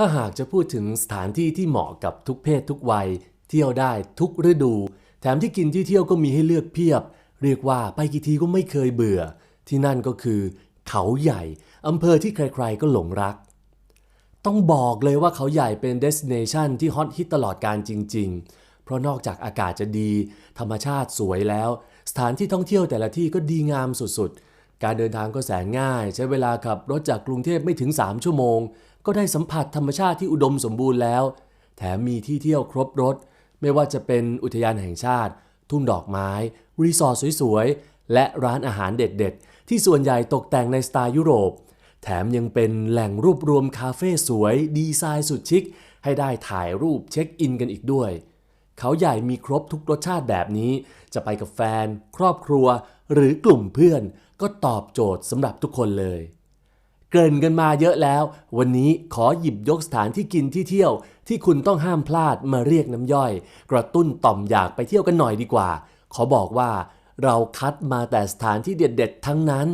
ถ้าหากจะพูดถึงสถานที่ที่เหมาะกับทุกเพศทุกวัย เที่ยวได้ทุกฤดู แถมที่กินที่เที่ยวก็มีให้เลือกเพียบ เรียกว่าไปกี่ทีก็ไม่เคยเบื่อ ที่นั่นก็คือ เขาใหญ่อำเภอที่ใครๆก็หลงรัก ต้องบอกเลยว่าเขาใหญ่เป็นเดส i เนชันที่ฮอตฮิตตลอดการจริง ๆ เพราะนอกจากอากาศจะดี ธรรมชาติสวยแล้ว สถานที่ท่องเที่ยวแต่ละที่ก็ดีงามสุดๆการเดินทางก็แสนง่าย ใช้เวลาขับรถจากกรุงเทพไม่ถึง 3 ชั่วโมง ก็ได้สัมผัสธรรมชาติที่อุดมสมบูรณ์แล้ว แถมมีที่เที่ยวครบรถ ไม่ว่าจะเป็นอุทยานแห่งชาติ ทุ่งดอกไม้ รีสอร์ทสวยๆ และร้านอาหารเด็ดๆ ที่ส่วนใหญ่ตกแต่งในสไตล์ยุโรป แถมยังเป็นแหล่งรวบรวมคาเฟ่สวย ดีไซน์สุดชิค ให้ได้ถ่ายรูปเช็คอินกันอีกด้วย เขาใหญ่มีครบทุกรสชาติแบบนี้ จะไปกับแฟน ครอบครัว หรือกลุ่มเพื่อน ก็ตอบโจทย์สำหรับทุกคนเลย เกริ่นกันมาเยอะแล้ว วันนี้ขอหยิบยกสถานที่กินที่เที่ยว ที่คุณต้องห้ามพลาดมาเรียกน้ำย่อย กระตุ้นต่อมอยากไปเที่ยวกันหน่อยดีกว่า ขอบอกว่าเราคัดมาแต่สถานที่เด็ดๆทั้งนั้น